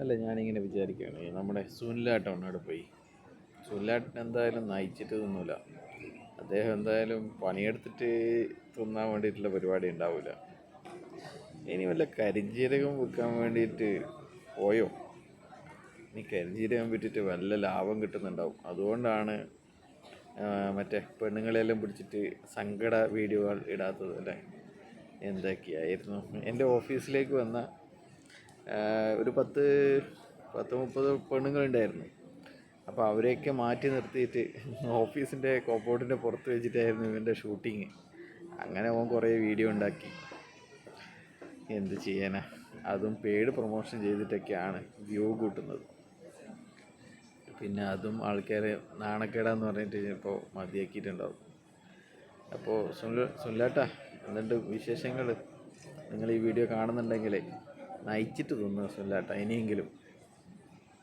അല്ല ഞാനിങ്ങനെ വിചാരിക്കുകയാണ്. നമ്മുടെ സുനിലാട്ടം അവിടെ പോയി. സുനിലാട്ടൻ എന്തായാലും നയിച്ചിട്ട് തിന്നൂല അദ്ദേഹം എന്തായാലും പണിയെടുത്തിട്ട് തിന്നാൻ വേണ്ടിയിട്ടുള്ള പരിപാടി ഉണ്ടാവില്ല. ഇനി വല്ല കരിഞ്ജീരകം വിൽക്കാൻ വേണ്ടിയിട്ട് പോയോ? ഇനി കരിഞ്ജീരകം വിറ്റിട്ട് വല്ല ലാഭം കിട്ടുന്നുണ്ടാവും. അതുകൊണ്ടാണ് മറ്റേ പെണ്ണുങ്ങളെല്ലാം പിടിച്ചിട്ട് സങ്കട വീഡിയോകൾ ഇടാത്തത് അല്ലേ? എന്തൊക്കെയായിരുന്നു? എന്റെ ഓഫീസിലേക്ക് വന്ന ഒരു പത്ത് പത്ത് മുപ്പത് പെണ്ണുങ്ങളുണ്ടായിരുന്നു. അപ്പോൾ അവരെയൊക്കെ മാറ്റി നിർത്തിയിട്ട് ഓഫീസിന്റെ കോമ്പൗണ്ടിന്റെ പുറത്ത് വെച്ചിട്ടായിരുന്നു ഇവന്റെ ഷൂട്ടിങ്. അങ്ങനെ അവൻ കുറേ വീഡിയോ ഉണ്ടാക്കി. എന്ത് ചെയ്യാനാ? അതും പെയ്ഡ് പ്രൊമോഷൻ ചെയ്തിട്ടൊക്കെയാണ് വ്യൂ കൂട്ടുന്നത്. പിന്നെ അതും ആൾക്കാരെ നാണക്കേടാന്ന് പറഞ്ഞിട്ട് ചിലപ്പോൾ മതിയാക്കിയിട്ടുണ്ടാവും. അപ്പോൾ സുനിൽ സുനിലേട്ടാ എന്തുണ്ട് വിശേഷങ്ങൾ നിങ്ങൾ ഈ വീഡിയോ കാണുന്നുണ്ടെങ്കിലേ നയിച്ചിട്ട് തിന്നുക സുനിലേട്ടാ ഇനിയെങ്കിലും.